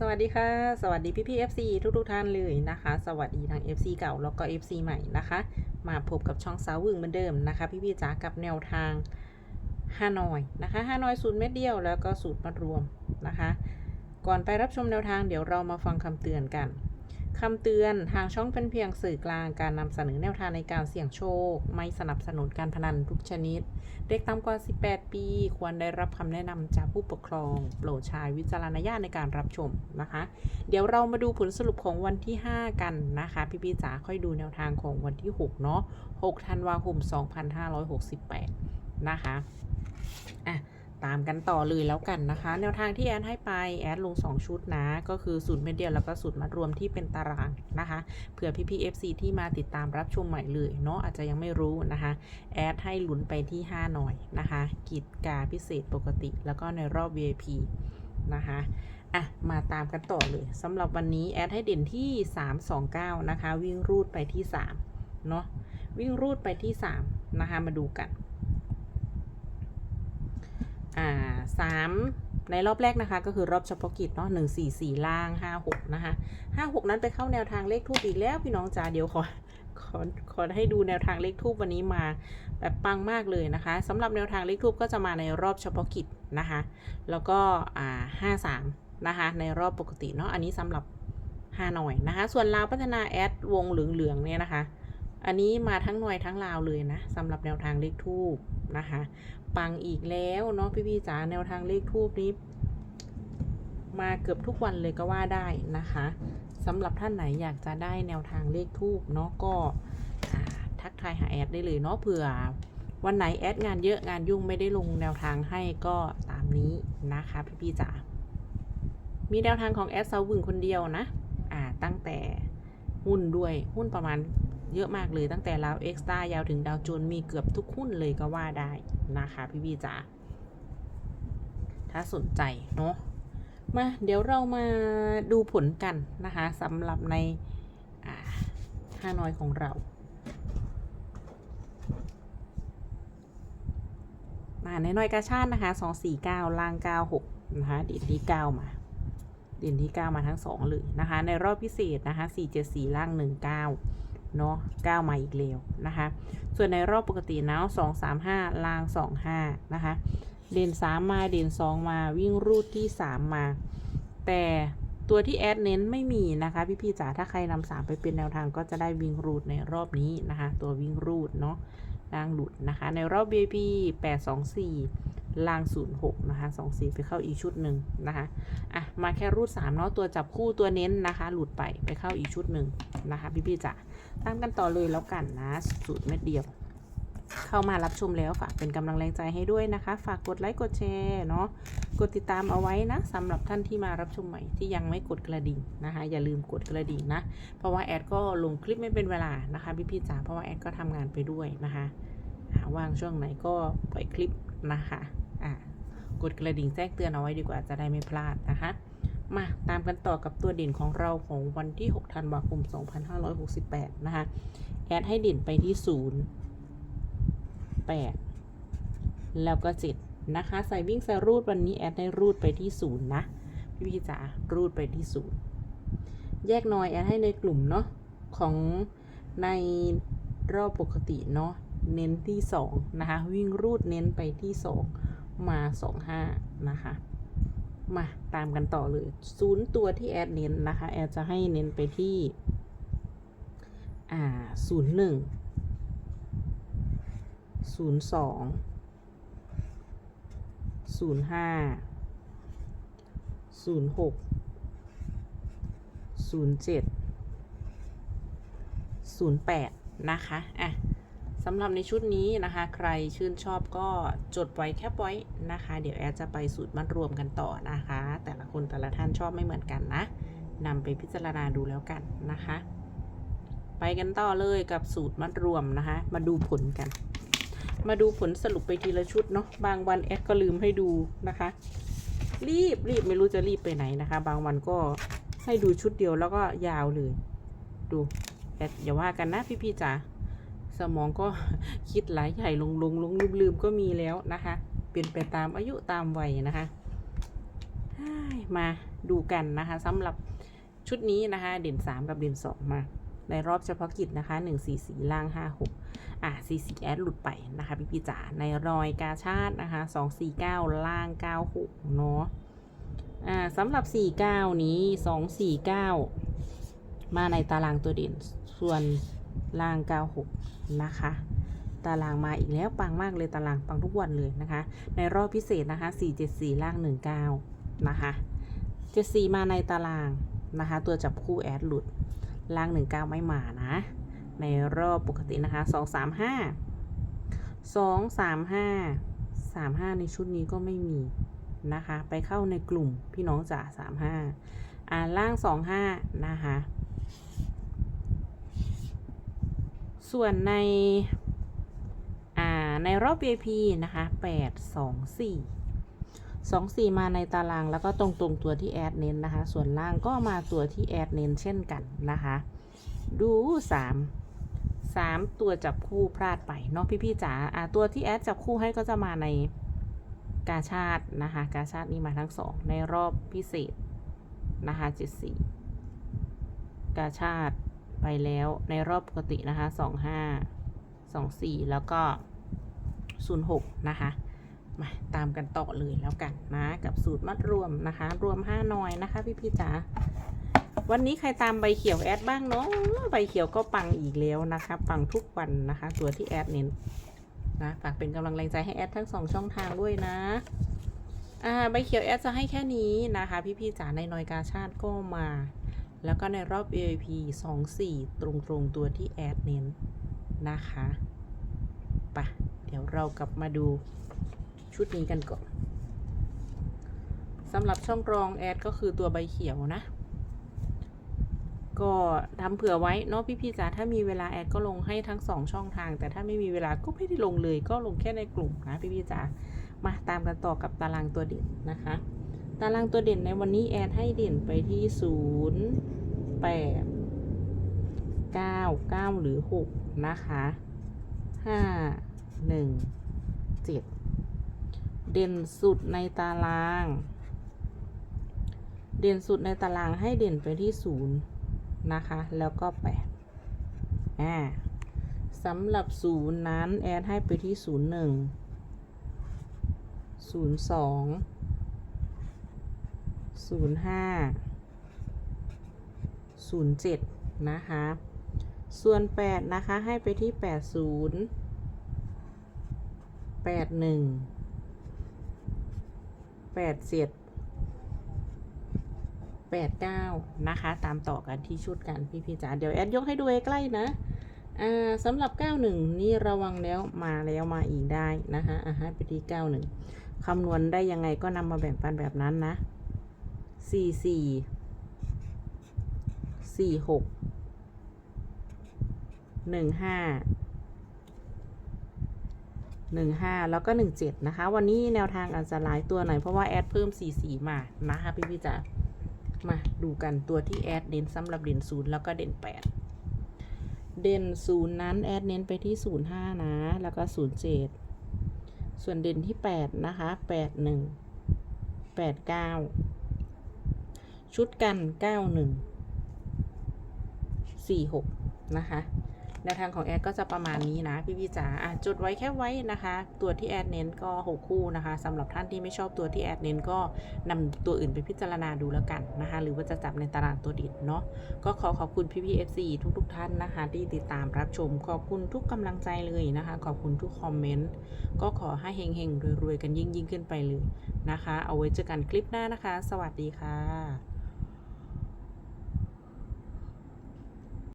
สวัสดีค่ะ สวัสดีพี่พี่ FC ทุกทุกท่านเลยนะคะ สวัสดีทาง FC เก่าแล้วก็ FC ใหม่นะคะ มาพบกับช่องสาววึงเหมือนเดิมนะคะ พี่พี่จ๋ากับแนวทางฮานอยนะคะฮานอยสูตรเม็ดเดียวแล้วก็สูตรมัดรวมนะคะ ก่อนไปรับชมแนวทางเดี๋ยวเรามาฟังคำเตือนกัน คำเตือนทางช่องเป็นเพียงสื่อกลางการนำเสนอแนวทางในการเสี่ยงโชค ไม่สนับสนุนการพนันทุกชนิด เด็กต่ำกว่า 18 ปี ควรได้รับคำแนะนำจากผู้ปกครอง โปรดใช้วิจารณญาณในการรับชมนะคะ เดี๋ยวเรามาดูผลสรุปของวันที่ 5 กันนะคะ พี่พี่จ๋าค่อยดูแนวทางของวันที่ 6 เนาะ6ธันวาคม 2568 นะคะอะ ตามกันต่อเลยแล้วกันนะคะ แนวทางที่แอดให้ไปแอดลง 2 ชุดนะ ก็คือสูตรเม็ดเดียวแล้วก็สูตรมัดรวมที่เป็นตารางนะคะเผื่อพี่พี่ๆ FC ที่มาติดตามรับชมใหม่เลยเนาะอาจจะยังไม่รู้นะคะแอดให้ลุ้นไปที่ 5 หน่อยนะคะกิจกาพิเศษปกติ แล้วก็ในรอบ VIP นะคะอะ มาตามกันต่อเลยสำหรับวันนี้แอดให้เด่นที่ 329 นะคะ วิ่งรูดไปที่ 3 เนาะวิ่งรูดไปที่ 3 นะคะ มาดูกัน อ่าสามในรอบแรกนะคะก็คือรอบเฉพาะกิจเนาะหนึ่งสี่สี่ล่างห้าหกนะคะห้าหกนั้นไปเข้าแนวทางเลขทูบอีกแล้วพี่น้องจ๋าเดี๋ยวขอขอขอให้ดูแนวทางเลขทูบวันนี้มาแบบปังมากเลยนะคะสำหรับแนวทางเลขทูบก็จะมาในรอบเฉพาะกิจนะคะ แล้วก็อ่าห้าสามนะคะในรอบปกติเนาะอันนี้สำหรับห้าหน่อยนะคะ ส่วนลาวพัฒนาแอดวงเหลืองๆเนี่ยนะคะ อันนี้มาทั้งหน่วยทั้งลาวเลยนะสำหรับแนวทางเลขทูบนะคะ ปังอีกแล้วเนาะพี่ๆจ๋าแนวทางเลขทูบนี้ มาเกือบทุกวันเลยก็ว่าได้นะคะสำหรับท่านไหนอยากจะได้แนวทางเลขทูบเนาะก็ทักทายหาแอดได้เลยเนาะเผื่อวันไหนแอดงานเยอะงานยุ่งไม่ได้ลงแนวทางให้ก็ตามนี้นะคะพี่ๆจ๋ามีแนวทางของแอดเซาบึงคนเดียวนะ อ่าตั้งแต่หุ้นด้วยหุ้นประมาณ เยอะมากเลยตั้งแต่ลาวเอ็กซ์ต้ายาวถึงดาวโจนมีเกือบทุกหุ้นเลยก็ว่าได้นะคะพี่ๆจ๋าถ้าสนใจเนาะมาเดี๋ยวเรามาดูผลกันนะคะสำหรับในฮานอยของเรามาในน้อยกาชาตินะคะสองสี่เก้าล่างเก้าหกนะคะเด่นที่เก้ามาเด่นที่เก้ามาทั้งสองเลยนะคะ ในรอบพิเศษนะคะสี่เจ็ดสี่ล่างหนึ่งเก้า เนาะก้ามาอีกแล้วนะคะ ส่วนในรอบปกตินะสองสามห้าล่างสองห้านะคะ เด่นสามมาเด่นสองมาวิ่งรูดที่สามมา แต่ตัวที่แอดเน้นไม่มีนะคะพี่พี่ๆจ๋าถ้าใครนำสามไปเป็นแนวทางก็จะได้วิ่งรูดในรอบนี้นะคะ ตัววิ่งรูดเนาะล่างหลุดนะคะ ในรอบ BP 8 2 4 ล่าง 06 นะคะ 24 ไปเข้าอีกชุดหนึ่งนะคะ อะ มาแค่รูด3เนาะ ตัวจับคู่ตัวเน้นนะคะ หลุดไป ไปเข้าอีกชุดหนึ่งนะคะพี่พี่ๆจ๋าตามกันต่อเลยแล้วกันนะ สูตรเม็ดเดียว เข้ามารับชมแล้วฝากเป็นกำลังแรงใจให้ด้วยนะคะ ฝากกดไลค์ กดแชร์เนาะ กดติดตามเอาไว้นะสำหรับท่านที่มารับชมใหม่ที่ยังไม่กดกระดิ่งนะคะ อย่าลืมกดกระดิ่งนะ เพราะว่าแอดก็ลงคลิปไม่เป็นเวลานะคะ พี่พี่ๆจ๋า เพราะว่าแอดก็ทำงานไปด้วยนะคะว่างช่วงไหนก็ปล่อยคลิปนะคะ อ่ากดกระดิ่งแจ้งเตือนเอาไว้ดีกว่าจะได้ไม่พลาดนะคะมาตามกันต่อกับตัวเด่นของเราของวันที่ 6 ธันวาคม 2568 นะคะ แอดให้เด่นไปที่ 0 8 แล้วก็ 7 นะคะ ใส่วิ่งใส่รูดวันนี้แอดให้รูดไปที่ 0 นะ พี่พี่จ๋ารูดไปที่ 0 แยกหน่อยแอดให้ในกลุ่มเนาะของในรอบปกติเนาะเน้นที่ 2 นะคะ วิ่งรูดเน้นไปที่ 2 มา25นะคะ มาตามกันต่อเลยศูนย์ตัวที่แอดเน้นนะคะ แอดจะให้เน้นไปที่ อ่าศูนย์หนึ่งศูนย์สองศูนย์ห้าศูนย์หกศูนย์เจ็ดศูนย์แปดนะคะ อะ สำหรับในชุดนี้นะคะ ใครชื่นชอบก็จดไว้แคปไว้นะคะ เดี๋ยวแอดจะไปสูตรมัดรวมกันต่อนะคะ แต่ละคนแต่ละท่านชอบไม่เหมือนกันนะนำไปพิจารณาดูแล้วกันนะคะ ไปกันต่อเลยกับสูตรมัดรวมนะคะ มาดูผลกัน มาดูผลสรุปไปทีละชุดเนาะบางวันแอดก็ลืมให้ดูนะคะ รีบรีบไม่รู้จะรีบไปไหนนะคะ บางวันก็ให้ดูชุดเดียวแล้วก็ยาวเลย ดูแอดอย่าว่ากันนะพี่ๆจ๋า สมองก็คิดหลายใหญ่ลงลงลงลืมลืมก็มีแล้วนะคะ เป็นไปตามอายุตามวัยนะคะ มาดูกันนะคะสำหรับชุดนี้นะคะ เด่น 3 กับเด่น 2 มาในรอบเฉพาะกิจนะคะ1 4 4ล่าง 5 6 อะ4 4แอดหลุดไปนะคะพี่พี่จ๋าในรอยกาชาตินะคะ2 4 9 ล่าง 9 6 เนาะอ่าสำหรับ 4 9 นี้ 2 4 9 มาในตารางตัวเด่นส่วน ล่าง 96 นะคะ ตารางมาอีกแล้วปังมากเลยตารางปังทุกวันเลยนะคะ ในรอบพิเศษนะคะ 474 ล่าง 19 นะคะ 74 มาในตารางนะคะ ตัวจับคู่แอดหลุด ล่าง 19 ไม่มานะ ในรอบปกตินะคะ 235 235 35 ในชุดนี้ก็ไม่มีนะคะ ไปเข้าในกลุ่มพี่น้องจ๋า35 อ่าล่าง 25 นะคะ ส่วนในอ่าในรอบ VIP นะคะ 8 2 4 2 4 มาในตารางแล้วก็ตรงตรงตัวที่แอดเน้นนะคะ ส่วนล่างก็มาตัวที่แอดเน้นเช่นกันนะคะ ดู 3 3 ตัวจับคู่พลาดไปเนาะพี่ๆจ๋าอ่าตัวที่แอดจับคู่ให้ก็จะมาในกาชาตินะคะ กาชาตินี่มาทั้งสองในรอบพิเศษนะคะ74กาชาติ ไปแล้วในรอบปกตินะคะ 25 24 แล้วก็ 06 นะคะ มาตามกันต่อเลยแล้วกันนะกับสูตรมัดรวมนะคะ รวม 5 หน่อยนะคะพี่พี่จ๋าวันนี้ใครตามใบเขียวแอดบ้างเนาะใบเขียวก็ปังอีกแล้วนะคะ ปังทุกวันนะคะ ตัวที่แอดเน้นนะฝากเป็นกำลังแรงใจให้แอดทั้งสองช่องทางด้วยนะอ่าใบเขียวแอดจะให้แค่นี้นะคะ พี่พี่ๆจ๋าในนอยกาชาติก็มา แล้วก็ในรอบ VIP 2 4 ตรงๆตัวที่แอดเน้นนะคะปะเดี๋ยวเรากลับมาดูชุดนี้กันก่อนสำหรับช่องกรองแอดก็คือตัวใบเขียวนะ ก็ทำเผื่อไว้เนาะพี่ๆจ๋าถ้ามีเวลาแอดก็ลงให้ทั้งสองช่องทาง แต่ถ้าไม่มีเวลาก็ไม่ได้ลงเลย ก็ลงแค่ในกลุ่มนะพี่ๆจ๋ามาตามกันต่อกับตารางตัวเด่นนะคะ ตารางตัวเด่นในวันนี้แอดให้เด่นไปที่ศูนย์แปดเก้าเก้าหรือหกนะคะห้าหนึ่งเด่นสุดในตาราง เด่นสุดในตารางให้เด่นไปที่ศูนะคะ แล้วก็แปดอ่าสำหรับศูนย์นั้น แอดให้ไปที่ศูนย์หนึ่ง ศูนย์สองศูนย์ห้าศูนย์เจ็ดนะคะ ส่วนแปดนะคะ ให้ไปที่แปดศูนย์แปดหนึ่งแปดเจ็ดแปดเก้านะคะ ตามต่อกันที่ชุดกันพี่พี่จ๋าเดี๋ยวแอดยกให้ดูใกล้ๆนะอ่าสำหรับ 91 นี่ระวังแล้วมาแล้วมาอีกได้นะคะอ่าให้ไปที่91คำนวณได้ยังไงก็นำมาแบ่งปันแบบนั้นนะ สี่สี่สี่หกหนึ่งห้าหนึ่งห้าแล้วก็หนึ่งเจ็ดนะคะ วันนี้แนวทางอาจจะหลายตัวหน่อยเพราะว่าแอดเพิ่มสี่สี่มานะคะพี่พี่จ๋ามาดูกันตัวที่แอดเด่นสำหรับเด่นศูนย์แล้วก็เด่นแปดเด่นศูนย์นั้นแอดเน้นไปที่ศูนย์ห้านะ แล้วก็ศูนย์เจ็ดส่วนเด่นที่แปดนะคะแปดหนึ่งแปดเก้า ชุดกัน 91 46 นะคะแนวทางของแอดก็จะประมาณนี้นะพี่พี่จ๋าอะจดไว้แค่ไว้นะคะ ตัวที่แอดเน้นก็ 6 คู่นะคะสำหรับท่านที่ไม่ชอบตัวที่แอดเน้นก็นำตัวอื่นไปพิจารณาดูแล้วกันนะคะ หรือว่าจะจับในตารางตัวดิดเนาะก็ขอขอบคุณพี่พี่เอฟซีทุกๆท่านนะคะ ที่ติดตามรับชม ขอบคุณทุกกำลังใจเลยนะคะ ขอบคุณทุกคอมเมนต์ก็ขอให้เฮงๆรวยๆกันยิ่งๆขึ้นไปเลยนะคะ เอาไว้เจอกันคลิปหน้านะคะ สวัสดีค่ะ